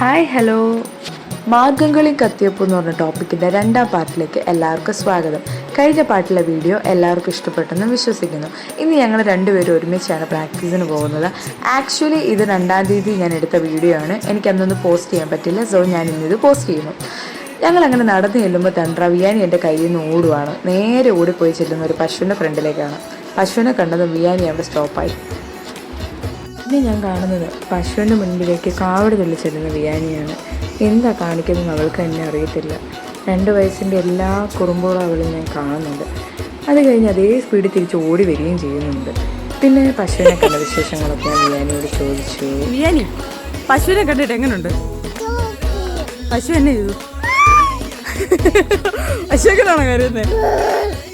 Hi hello Margamkali കത്തിയപ്പ് എന്ന് പറഞ്ഞ ടോപ്പിക്കിന്റെ രണ്ടാം പാർട്ടിലേക്ക് എല്ലാവർക്കും സ്വാഗതം. കഴിഞ്ഞ പാട്ടിലെ വീഡിയോ എല്ലാവർക്കും ഇഷ്ടപ്പെട്ടെന്ന് വിശ്വസിക്കുന്നു. ഇന്ന് ഞങ്ങൾ രണ്ടുപേരും ഒരുമിച്ചാണ് പ്രാക്ടീസിന് പോകുന്നത്. ആക്ച്വലി ഇത് രണ്ടാം തീയതി ഞാൻ എടുത്ത വീഡിയോ ആണ്. എനിക്ക് അന്നൊന്ന് പോസ്റ്റ് ചെയ്യാൻ പറ്റില്ല സോ ഞാൻ ഇന്നിത് പോസ്റ്റ് ചെയ്യുന്നു. ഞങ്ങൾ അങ്ങനെ നടന്നു ചെല്ലുമ്പോൾ തണ്ട്ര വിയാനി എന്റെ കയ്യിൽ നിന്ന് ഓടുവാണ്. നേരെ ഓടിപ്പോയി ചെല്ലുന്ന ഒരു പശുവിന്റെ ഫ്രണ്ടിലേക്കാണ്. പശുവിനെ കണ്ടത് വിയാനി അവിടെ സ്റ്റോപ്പായി പിന്നെ ഞാൻ കാണുന്നത് പശുവിന്റെ മുൻപിലേക്ക് കാവട് തുള്ളി ചെല്ലുന്ന വിയാനിയാണ് എന്താ കാണിക്കുന്നതെന്ന് അവൾക്ക് എന്നെ അറിയത്തില്ല. രണ്ട് വയസ്സിന്റെ എല്ലാ കുറുമ്പുകളും അവളിൽ ഞാൻ കാണുന്നുണ്ട്. അത് കഴിഞ്ഞ് അതേ സ്പീഡിൽ തിരിച്ച് ഓടി വരികയും ചെയ്യുന്നുണ്ട്. പിന്നെ പശുവിനെ കണ്ട വിശേഷങ്ങളൊക്കെ ഞാൻ വിയാനിയോട് ചോദിച്ചു. വിയാനി പശുവിനെ കണ്ടിട്ട് എങ്ങനെയുണ്ട് പശു എന്നെ ചെയ്തു. പശുക്കനാണോ കരുതുന്നത്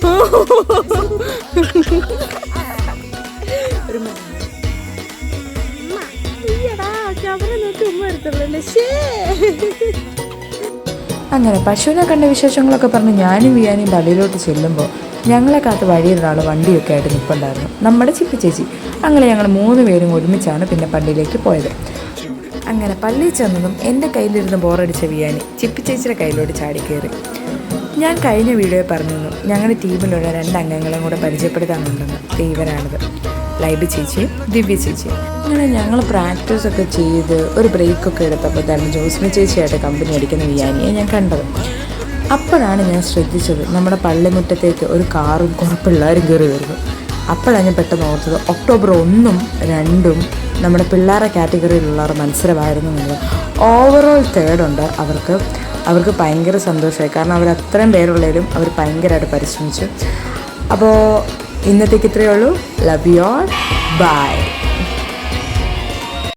ഒരു അങ്ങനെ പശുവിനെ കണ്ട വിശേഷങ്ങളൊക്കെ പറഞ്ഞ് ഞാനും വിയാനും പള്ളിയിലോട്ട് ചെല്ലുമ്പോൾ ഞങ്ങളെ കാത്ത് വഴിയിൽ ഒരാൾ വണ്ടിയൊക്കെ ആയിട്ട് നിൽപ്പുണ്ടായിരുന്നു നമ്മുടെ ചിപ്പി ചേച്ചി. അങ്ങനെ ഞങ്ങൾ മൂന്ന് പേരും ഒരുമിച്ചാണ് പിന്നെ പള്ളിയിലേക്ക് പോയത്. അങ്ങനെ പള്ളിയിൽ ചെന്നതും എന്റെ കയ്യിലിരുന്ന് ബോറടിച്ച വിയാനി ചിപ്പി ചേച്ചിയുടെ കയ്യിലോട്ട് ചാടി കയറി ഞാൻ കഴിഞ്ഞ വീഡിയോയിൽ പറഞ്ഞിരുന്നു ഞങ്ങളുടെ ടീമിലുള്ള രണ്ട് അംഗങ്ങളെയും കൂടെ പരിചയപ്പെടുത്താനുണ്ടെന്ന് ഇവരാണിത്. ലൈബി ചേച്ചിയും ദിവ്യ ചേച്ചിയും അങ്ങനെ ഞങ്ങൾ പ്രാക്ടീസ് ഒക്കെ ചെയ്ത് ഒരു ബ്രേക്കൊക്കെ തന്നെ ജോസ്മി ചേച്ചിയായിട്ട് കമ്പനി അടിക്കുന്ന വിയാനിയെ ഞാൻ കണ്ടത്. അപ്പോഴാണ് ഞാൻ ശ്രദ്ധിച്ചത് നമ്മുടെ പള്ളിമുറ്റത്തേക്ക് ഒരു കാറും കുറേ പിള്ളേരും കയറി വരുന്നു അപ്പോഴാണ് ഞാൻ പെട്ടെന്ന് ഓർത്തത് ഒക്ടോബർ ഒന്നും രണ്ടും നമ്മുടെ പിള്ളേരുടെ കാറ്റഗറിയിലുള്ളവർ മത്സരമായിരുന്നു എന്നുള്ളത്. ഓവറോൾ തേർഡുണ്ട് അവർക്ക് അവർക്ക് ഭയങ്കര സന്തോഷമായി. കാരണം അവർ അത്രയും പേരുള്ളവരും അവർ ഭയങ്കരമായിട്ട് പരിശ്രമിച്ചു. അപ്പോൾ ഇന്നത്തേക്ക് ഇത്രയേ ഉള്ളൂ. Love you all by